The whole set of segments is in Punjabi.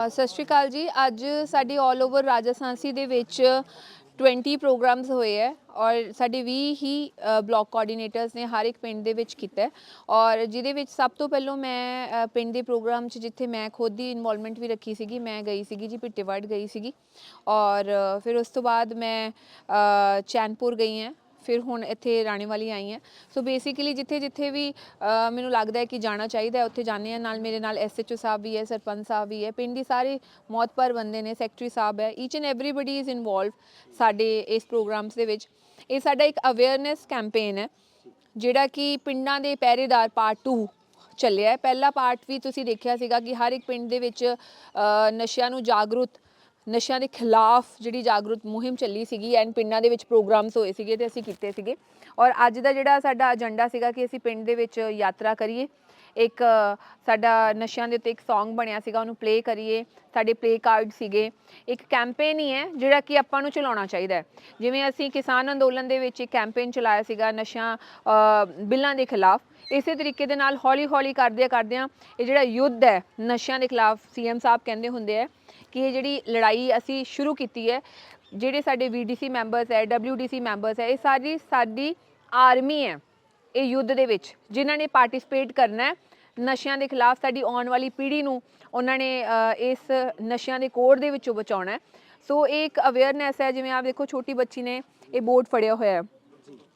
ਸਤਿ ਸ਼੍ਰੀ ਅਕਾਲ ਜੀ। ਅੱਜ ਸਾਡੀ 올 ਓਵਰ ਰਾਜਸਥਾਨਸੀ ਦੇ ਵਿੱਚ 20 ਪ੍ਰੋਗਰਾਮਸ ਹੋਏ ਹੈ ਔਰ ਸਾਡੇ 20 ਹੀ ਬਲਾਕ ਕੋਆਰਡੀਨੇਟਰਸ ਨੇ ਹਰ ਇੱਕ ਪਿੰਡ ਦੇ ਵਿੱਚ ਕੀਤਾ ਔਰ ਜਿਹਦੇ ਵਿੱਚ ਸਭ ਤੋਂ ਪਹਿਲਾਂ ਮੈਂ ਪਿੰਡ ਦੇ ਪ੍ਰੋਗਰਾਮ 'ਚ ਜਿੱਥੇ ਮੈਂ ਖੁਦ ਦੀ ਇਨਵੋਲਵਮੈਂਟ ਵੀ ਰੱਖੀ ਸੀਗੀ, ਮੈਂ ਗਈ ਸੀਗੀ ਜੀ, ਪਿੱਟੇਵੜ ਗਈ ਸੀਗੀ। ਔਰ ਫਿਰ ਉਸ ਤੋਂ ਬਾਅਦ ਮੈਂ ਚੈਨਪੁਰ ਗਈ ਹਾਂ। ਫਿਰ ਹੁਣ ਇੱਥੇ ਰਾਣੇ ਵਾਲੀ ਆਈ ਹਾਂ। ਸੋ ਬੇਸਿਕਲੀ ਜਿੱਥੇ ਜਿੱਥੇ ਵੀ ਅ, ਮੈਨੂੰ ਲੱਗਦਾ ਹੈ ਕਿ ਜਾਣਾ ਚਾਹੀਦਾ ਹੈ ਉੱਥੇ ਜਾਂਦੇ ਹਾਂ। ਨਾਲ ਮੇਰੇ ਨਾਲ ਐਸਐਚਓ ਸਾਹਿਬ ਵੀ ਹੈ ਸਰਪੰਚ ਸਾਹਿਬ ਵੀ ਹੈ। ਪਿੰਡ ਦੀ ਸਾਰੇ ਮੌਤਪਰ ਬੰਦੇ ਨੇ ਸੈਕਟਰੀ ਸਾਹਿਬ ਹੈ। Each and everybody is involve ਸਾਡੇ ਇਸ ਪ੍ਰੋਗਰਾਮਸ ਦੇ ਵਿੱਚ। ਇਹ ਸਾਡਾ ਇੱਕ ਅਵੇਅਰਨੈਸ ਕੈਂਪੇਨ ਹੈ ਜਿਹੜਾ ਕਿ ਪਿੰਡਾਂ ਦੇ ਪਹਿਰੇਦਾਰ ਪਾਰਟ 2 ਚੱਲਿਆ ਹੈ। ਪਹਿਲਾ ਪਾਰਟ ਵੀ ਤੁਸੀਂ ਦੇਖਿਆ ਸੀਗਾ ਕਿ ਹਰ ਇੱਕ ਪਿੰਡ ਦੇ ਵਿੱਚ ਅ, ਨਸ਼ਿਆਂ ਨੂੰ ਜਾਗਰੂਕ ਨਸ਼ਿਆਂ ਦੇ ਖਿਲਾਫ ਜਿਹੜੀ ਜਾਗਰੂਕ ਮੁਹਿੰਮ ਚੱਲੀ ਸੀਗੀ ਐਂਡ ਪਿੰਡਾਂ ਦੇ ਵਿੱਚ ਪ੍ਰੋਗਰਾਮਸ ਹੋਏ ਸੀਗੇ ਤੇ ਅਸੀਂ ਕੀਤੇ ਸੀਗੇ। ਔਰ ਅੱਜ ਦਾ ਜਿਹੜਾ ਸਾਡਾ ਏਜੰਡਾ ਸੀਗਾ ਕਿ ਅਸੀਂ ਪਿੰਡ ਦੇ ਵਿੱਚ ਯਾਤਰਾ ਕਰੀਏ। ਇੱਕ ਸਾਡਾ ਨਸ਼ਿਆਂ ਦੇ ਉੱਤੇ ਇੱਕ Song ਬਣਿਆ ਸੀਗਾ, ਉਹਨੂੰ ਪਲੇ ਕਰੀਏ। ਸਾਡੇ ਪਲੇ ਕਾਰਡ ਸੀਗੇ। ਇੱਕ ਕੈਂਪੇਨ ਹੀ ਹੈ, ਜਿਹੜਾ ਕਿ ਆਪਾਂ ਨੂੰ ਚਲਾਉਣਾ ਚਾਹੀਦਾ ਹੈ। ਜਿਵੇਂ ਅਸੀਂ ਕਿਸਾਨ ਅੰਦੋਲਨ ਦੇ ਵਿੱਚ ਇੱਕ ਕੈਂਪੇਨ ਚਲਾਇਆ ਸੀਗਾ ਨਸ਼ਿਆਂ ਬਿੱਲਾਂ ਦੇ ਖਿਲਾਫ। ਇਸੇ ਤਰੀਕੇ ਦੇ ਨਾਲ ਹੌਲੀ ਹੌਲੀ ਕਰਦਿਆਂ ਕਰਦਿਆਂ ਇਹ ਜਿਹੜਾ ਯੁੱਧ ਹੈ, ਨਸ਼ਿਆਂ ਦੇ ਖਿਲਾਫ ਸੀਐਮ ਸਾਹਿਬ ਕਹਿੰਦੇ ਹੁੰਦੇ ਆ ਕਿ ਇਹ ਜਿਹੜੀ ਲੜਾਈ ਅਸੀਂ ਸ਼ੁਰੂ ਕੀਤੀ ਹੈ, ਜਿਹੜੇ ਸਾਡੇ ਵੀਡੀਸੀ ਮੈਂਬਰਸ ਹੈ ਡਬਲਯੂਡੀਸੀ ਮੈਂਬਰਸ ਹੈ, ਇਹ ਸਾਰੀ ਸਾਡੀ ਆਰਮੀ ਹੈ। ਇਹ ਯੁੱਧ ਦੇ ਵਿੱਚ, ਜਿਨ੍ਹਾਂ ਨੇ ਪਾਰਟਿਸਿਪੇਟ ਕਰਨਾ ਹੈ, ਨਸ਼ਿਆਂ ਦੇ ਖਿਲਾਫ ਸਾਡੀ ਆਉਣ ਵਾਲੀ ਪੀੜ੍ਹੀ ਨੂੰ ਉਹਨਾਂ ਨੇ ਇਸ ਨਸ਼ਿਆਂ ਦੇ ਕੋੜ ਦੇ ਵਿੱਚੋਂ ਬਚਾਉਣਾ ਹੈ। ਸੋ ਇਹ ਇੱਕ ਅਵੇਅਰਨੈਸ ਹੈ, ਜਿਵੇਂ ਆਪ ਦੇਖੋ ਛੋਟੀ ਬੱਚੀ ਨੇ ਇਹ ਬੋਰਡ ਫੜਿਆ ਹੋਇਆ ਹੈ।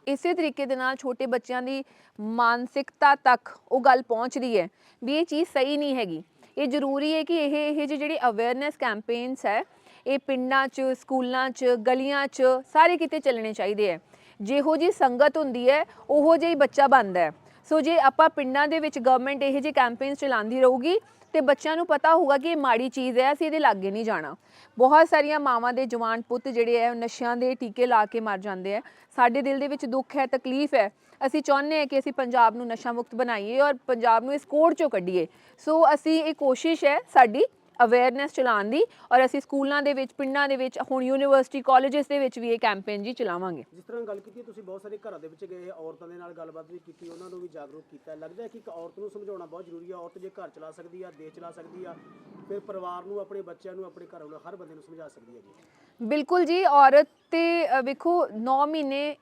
ਇਸੇ ਤਰੀਕੇ ਦੇ ਨਾਲ ਛੋਟੇ ਬੱਚਿਆਂ ਦੀ ਮਾਨਸਿਕਤਾ ਤੱਕ ਉਹ ਗੱਲ ਪਹੁੰਚਦੀ ਹੈ ਵੀ ਇਹ ਚੀਜ਼ ਸਹੀ ਨਹੀਂ ਹੈਗੀ। ਇਹ ਜ਼ਰੂਰੀ ਹੈ ਕਿ ਇਹ ਇਹ ਜਿਹੇ ਜਿਹੜੇ ਅਵੇਅਰਨੈਸ ਕੈਂਪੇਨਸ ਹੈ, ਇਹ ਪਿੰਡਾਂ 'ਚ, ਸਕੂਲਾਂ 'ਚ, ਗਲੀਆਂ 'ਚ ਸਾਰੇ ਕਿਤੇ ਚੱਲਣੇ ਚਾਹੀਦੇ ਹੈ। ਜਿਹੋ ਜੀ ਸੰਗਤ ਹੁੰਦੀ ਹੈ, ਉਹੋ ਜਿਹਾ ਹੀ ਬੱਚਾ ਬਣਦਾ ਹੈ। ਸੋ ਜੇ ਆਪਾਂ ਪਿੰਡਾਂ ਦੇ ਵਿੱਚ ਗਵਰਨਮੈਂਟ ਇਹੋ ਜਿਹੇ ਕੈਂਪੇਨਸ ਚਲਾਉਂਦੀ ਰਹੂਗੀ, ਤੇ ਬੱਚਿਆਂ ਨੂੰ ਪਤਾ ਹੋਊਗਾ ਕਿ ਇਹ ਮਾੜੀ ਚੀਜ਼ ਹੈ, ਅਸੀਂ ਇਹਦੇ ਲਾਗੇ ਨਹੀਂ ਜਾਣਾ। ਬਹੁਤ ਸਾਰੀਆਂ ਮਾਵਾਂ ਦੇ ਜਵਾਨ ਪੁੱਤ ਜਿਹੜੇ ਹੈ ਨਸ਼ਿਆਂ ਦੇ ਟੀਕੇ ਲਾ ਕੇ ਮਰ ਜਾਂਦੇ ਆ ਸਾਡੇ ਦਿਲ ਦੇ ਵਿੱਚ ਦੁੱਖ ਹੈ, ਤਕਲੀਫ ਹੈ। ਅਸੀਂ ਚਾਹੁੰਦੇ ਹਾਂ ਕਿ ਅਸੀਂ ਪੰਜਾਬ ਨੂੰ ਨਸ਼ਾ ਮੁਕਤ ਬਣਾਈਏ ਔਰ ਪੰਜਾਬ ਨੂੰ ਇਸ ਕੋੜ ਚੋਂ ਕੱਢੀਏ। ਸੋ ਅਸੀਂ ਇਹ ਕੋਸ਼ਿਸ਼ ਹੈ, ਸਾਡੀ ਅਵੇਅਰਨੈਸ ਚਲਾਉਣ ਦੀ ਔਰ ਅਸੀਂ ਸਕੂਲਾਂ ਦੇ ਵਿੱਚ ਪਿੰਡਾਂ ਦੇ ਵਿੱਚ ਹੁਣ ਯੂਨੀਵਰਸਿਟੀ ਕਾਲਜਸ ਦੇ ਵਿੱਚ ਵੀ ਇਹ ਕੈਂਪੇਨ ਜੀ ਚਲਾਵਾਂਗੇ। ਜਿਸ ਤਰ੍ਹਾਂ ਗੱਲ ਕੀਤੀ ਤੁਸੀਂ ਬਹੁਤ ਸਾਰੇ ਘਰਾਂ ਦੇ ਵਿੱਚ ਗਏ ਔਰਤਾਂ ਦੇ ਨਾਲ ਗੱਲਬਾਤ ਵੀ ਕੀਤੀ ਉਹਨਾਂ ਨੂੰ ਵੀ ਜਾਗਰੂਕ ਕੀਤਾ। ਲੱਗਦਾ ਹੈ ਕਿ ਇੱਕ ਔਰਤ ਨੂੰ ਸਮਝਾਉਣਾ ਬਹੁਤ ਜ਼ਰੂਰੀ ਹੈ। ਔਰਤ ਜੇ ਘਰ ਚਲਾ ਸਕਦੀ ਆ ਦੇਸ਼ ਚਲਾ ਸਕਦੀ ਆ ਫਿਰ ਪਰਿਵਾਰ ਨੂੰ ਆਪਣੇ ਬੱਚਿਆਂ ਨੂੰ ਆਪਣੇ ਘਰ ਨੂੰ ਹਰ ਬੰਦੇ ਨੂੰ ਸਮਝਾ ਸਕਦੀ ਹੈ ਜੀ। ਬਿਲਕੁਲ ਜੀ ਔਰਤ ਤੇ ਵੇਖੋ 9 ਮਹੀਨੇ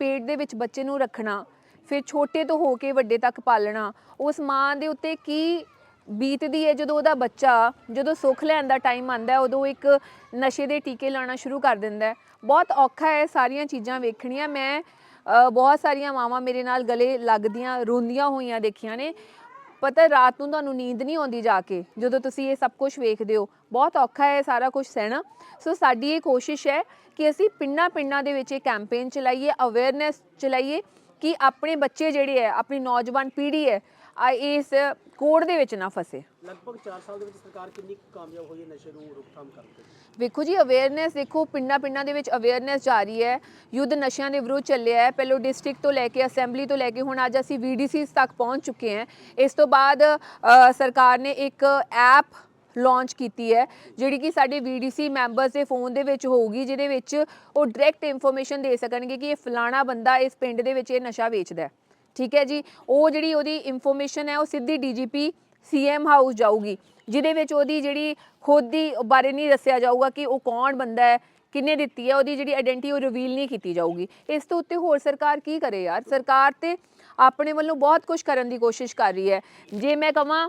ਪੇਟ ਦੇ ਵਿੱਚ ਬੱਚੇ ਨੂੰ ਰੱਖਣਾ ਫਿਰ ਛੋਟੇ ਤੋਂ ਹੋ ਕੇ ਵੱਡੇ ਤੱਕ ਪਾਲਣਾ ਉਸ ਮਾਂ ਦੇ ਉੱਤੇ ਕੀ ਬੀਤਦੀ ਹੈ ਜਦੋਂ ਉਹਦਾ ਬੱਚਾ ਜਦੋਂ ਸੁੱਖ ਲੈਣ ਦਾ ਟਾਈਮ ਆਂਦਾ ਉਦੋਂ ਇੱਕ ਨਸ਼ੇ ਦੇ ਟੀਕੇ ਲਾਣਾ ਸ਼ੁਰੂ ਕਰ ਦਿੰਦਾ ਹੈ ਬਹੁਤ ਔਖਾ ਹੈ ਸਾਰੀਆਂ ਚੀਜ਼ਾਂ ਵੇਖਣੀਆਂ। ਮੈਂ ਬਹੁਤ ਸਾਰੀਆਂ ਮਾਵਾਂ ਮੇਰੇ ਨਾਲ ਗਲੇ ਲੱਗਦੀਆਂ, ਰੋਂਦੀਆਂ ਹੋਈਆਂ ਦੇਖੀਆਂ ਨੇ। ਪਤਾ ਰਾਤ ਨੂੰ ਤੁਹਾਨੂੰ ਨੀਂਦ ਨਹੀਂ ਆਉਂਦੀ ਜਾ ਕੇ, ਜਦੋਂ ਤੁਸੀਂ ਇਹ ਸਭ ਕੁਝ ਵੇਖਦੇ ਹੋ। ਬਹੁਤ ਔਖਾ ਹੈ ਇਹ ਸਾਰਾ ਕੁਝ ਸਹਿਣਾ। ਸੋ ਸਾਡੀ ਇਹ ਕੋਸ਼ਿਸ਼ ਹੈ ਕਿ ਅਸੀਂ ਪਿੰਡਾਂ ਪਿੰਡਾਂ ਦੇ ਵਿੱਚ ਇਹ ਕੈਂਪੇਨ ਚਲਾਈਏ ਅਵੇਅਰਨੈਸ ਚਲਾਈਏ ਕਿ ਆਪਣੇ ਬੱਚੇ ਜਿਹੜੇ ਹੈ ਆਪਣੀ ਨੌਜਵਾਨ ਪੀੜ੍ਹੀ ਹੈ ਆ ਇਸ ਕੋੜ ਦੇ ਵਿੱਚ ਨਾ ਫਸੇ। ਲਗਭਗ 4 ਸਾਲ ਦੇ ਵਿੱਚ ਸਰਕਾਰ ਕਿੰਨੀ ਕਾਮਯਾਬ ਹੋਈ ਹੈ ਨਸ਼ੇ ਨੂੰ ਰੋਕਥਾਮ ਕਰਨ ਵਿੱਚ? ਵੇਖੋ ਜੀ ਅਵੇਅਰਨੈਸ ਦੇਖੋ ਪਿੰਡਾਂ ਪਿੰਡਾਂ ਦੇ ਵਿੱਚ ਅਵੇਅਰਨੈਸ ਜਾਰੀ ਹੈ। ਯੁੱਧ ਨਸ਼ਿਆਂ ਦੇ ਵਿਰੁੱਧ ਚੱਲਿਆ ਹੈ। ਪਹਿਲੋ ਡਿਸਟ੍ਰਿਕਟ ਤੋਂ ਲੈ ਕੇ ਅਸੈਂਬਲੀ ਤੋਂ ਲੈ ਕੇ ਹੁਣ ਅੱਜ ਅਸੀਂ ਵੀਡੀਸੀਸ ਤੱਕ ਪਹੁੰਚ ਚੁੱਕੇ ਹਾਂ। ਇਸ ਤੋਂ ਬਾਅਦ ਸਰਕਾਰ ਨੇ ਇੱਕ ਐਪ ਲਾਂਚ ਕੀਤੀ ਹੈ ਜਿਹੜੀ ਕਿ ਸਾਡੇ ਵੀਡੀਸੀ ਮੈਂਬਰਸ ਦੇ ਫੋਨ ਦੇ ਵਿੱਚ ਹੋਊਗੀ ਜਿਹਦੇ ਵਿੱਚ ਉਹ ਡਾਇਰੈਕਟ ਇਨਫੋਰਮੇਸ਼ਨ ਦੇ ਸਕਣਗੇ ਕਿ ਇਹ ਫਲਾਣਾ ਬੰਦਾ ਇਸ ਪਿੰਡ ਦੇ ਵਿੱਚ ਇਹ ਨਸ਼ਾ ਵੇਚਦਾ ਹੈ। ਠੀਕ ਹੈ ਜੀ? ਉਹ ਜਿਹੜੀ ਉਹਦੀ ਇਨਫੋਰਮੇਸ਼ਨ ਹੈ, ਉਹ ਸਿੱਧੀ ਡੀਜੀਪੀ ਸੀਐਮ ਹਾਊਸ ਜਾਊਗੀ, ਜਿਹਦੇ ਵਿੱਚ ਉਹਦੀ ਜਿਹੜੀ ਖੁਦ ਦੀ ਬਾਰੇ ਨਹੀਂ ਦੱਸਿਆ ਜਾਊਗਾ ਕਿ ਉਹ ਕੌਣ ਬੰਦਾ ਹੈ ਕਿੰਨੇ ਦਿੱਤੀ ਹੈ, ਉਹਦੀ ਜਿਹੜੀ ਆਇਡੈਂਟੀ ਉਹ ਰਿਵੀਲ ਨਹੀਂ ਕੀਤੀ ਜਾਊਗੀ। ਇਸ ਤੋਂ ਉੱਤੇ ਹੋਰ ਸਰਕਾਰ ਕੀ ਕਰੇ ਯਾਰ? ਸਰਕਾਰ ਤੇ ਆਪਣੇ ਵੱਲੋਂ ਬਹੁਤ ਕੁਝ ਕਰਨ ਦੀ ਕੋਸ਼ਿਸ਼ ਕਰ ਰਹੀ ਹੈ। ਜੇ ਮੈਂ ਕਹਾਂ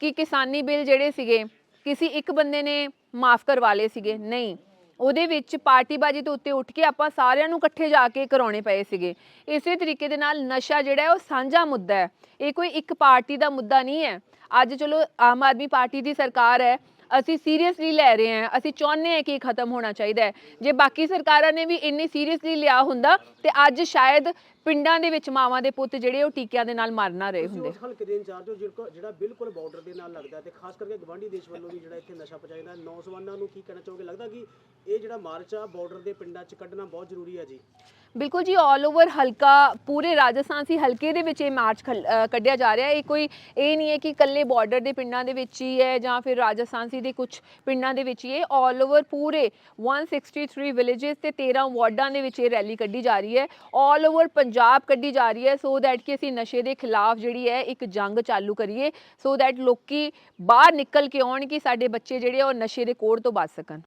ਕਿ ਕਿਸਾਨੀ ਬਿੱਲ ਜਿਹੜੇ ਸੀਗੇ, ਕਿਸੇ ਇੱਕ ਬੰਦੇ ਨੇ ਮਾਫ ਕਰਵਾ ਲਏ ਸੀਗੇ, ਨਹੀਂ। ਉਹਦੇ ਵਿੱਚ ਪਾਰਟੀਬਾਜੀ ਤੋਂ ਉੱਤੇ ਉੱਠ ਕੇ ਆਪਾਂ ਸਾਰਿਆਂ ਨੂੰ ਇਕੱਠੇ ਜਾ ਕੇ ਕਰਾਉਣੇ ਪਏ ਸੀਗੇ। ਇਸੇ ਤਰੀਕੇ ਦੇ ਨਾਲ ਨਸ਼ਾ ਜਿਹੜਾ ਹੈ ਉਹ ਸਾਂਝਾ ਮੁੱਦਾ ਹੈ। ਇਹ ਕੋਈ ਇੱਕ ਪਾਰਟੀ ਦਾ ਮੁੱਦਾ ਨਹੀਂ ਹੈ। ਅੱਜ ਚਲੋ ਆਮ ਆਦਮੀ ਪਾਰਟੀ ਦੀ ਸਰਕਾਰ ਹੈ, ਅਸੀਂ ਸੀਰੀਅਸਲੀ ਲੈ ਰਹੇ ਹਾਂ, ਅਸੀਂ ਚਾਹੁੰਦੇ ਹਾਂ ਕਿ ਇਹ ਖਤਮ ਹੋਣਾ ਚਾਹੀਦਾ ਹੈ। ਜੇ ਬਾਕੀ ਸਰਕਾਰਾਂ ਨੇ ਵੀ ਇੰਨੀ ਸੀਰੀਅਸਲੀ ਲਿਆ ਹੁੰਦਾ ਤੇ ਅੱਜ ਸ਼ਾਇਦ ਪਿੰਡਾਂ ਦੇ ਵਿੱਚ ਮਾਵਾਂ ਦੇ ਪੁੱਤ ਜਿਹੜੇ ਉਹ ਟੀਕਿਆਂ ਦੇ ਨਾਲ ਮਰ ਨਾ ਰਹੇ ਹੁੰਦੇ। ਹਲਕੇ ਦੇ ਇੰਚਾਰਜ ਜਿਹੜਾ ਜਿਹੜਾ ਬਿਲਕੁਲ ਬਾਰਡਰ ਦੇ ਨਾਲ ਲੱਗਦਾ ਤੇ ਖਾਸ ਕਰਕੇ ਗਵਾਂਢੀ ਦੇਸ਼ ਵੱਲੋਂ ਵੀ ਜਿਹੜਾ ਇੱਥੇ ਨਸ਼ਾ ਪਚਾਇਦਾ ਨੌਜਵਾਨਾਂ ਨੂੰ ਕੀ ਕਹਿਣਾ ਚਾਹੋਗੇ? ਲੱਗਦਾ ਕਿ ਇਹ ਜਿਹੜਾ ਮਾਰਚ ਆ ਬਾਰਡਰ ਦੇ ਪਿੰਡਾਂ 'ਚ ਕੱਢਣਾ ਬਹੁਤ ਜ਼ਰੂਰੀ ਆ ਜੀ। ਬਿਲਕੁਲ ਜੀ 올 ਓਵਰ ਹਲਕਾ ਪੂਰੇ ਰਾਜਸਥਾਨ ਸੀ ਹਲਕੇ ਦੇ ਵਿੱਚ ਇਹ ਮਾਰਚ ਕੱਢਿਆ ਜਾ ਰਿਹਾ ਇਹ ਕੋਈ ਇਹ ਨਹੀਂ ਹੈ ਕਿ ਇਕੱਲੇ ਬਾਰਡਰ ਦੇ ਪਿੰਡਾਂ ਦੇ ਵਿੱਚ ਹੀ ਹੈ ਜਾਂ ਫਿਰ ਰਾਜਸਥਾਨ ਸੀ ਦੇ ਕੁਝ ਪਿੰਡਾਂ ਦੇ ਵਿੱਚ ਹੀ ਇਹ 올 ਓਵਰ ਪੂਰੇ 163 ਵਿਲੇजेस ਤੇ 13 ਵਾਰਡਾਂ ਦੇ ਵਿੱਚ ਇਹ ਰੈਲੀ ਕੱਢੀ ਜਾ ਰਹੀ ਹੈ। 올 ਓਵਰ ਪੰਜਾਬ ਕੱਢੀ ਜਾ ਰਹੀ ਹੈ ਸੋ ਦੈਟ ਕਿ ਅਸੀਂ ਨਸ਼ੇ ਦੇ ਖਿਲਾਫ ਜਿਹੜੀ ਹੈ ਇੱਕ ਜੰਗ ਚਾਲੂ ਕਰੀਏ ਸੋ ਦੈਟ ਲੋਕੀ ਬਾਹਰ ਨਿਕਲ ਕੇ ਆਉਣ ਕਿ ਸਾਡੇ ਬੱਚੇ ਜਿਹੜੇ ਆ ਉਹ ਨਸ਼ੇ ਦੇ ਕੋੜ ਤੋਂ ਬਚ ਸਕਣ।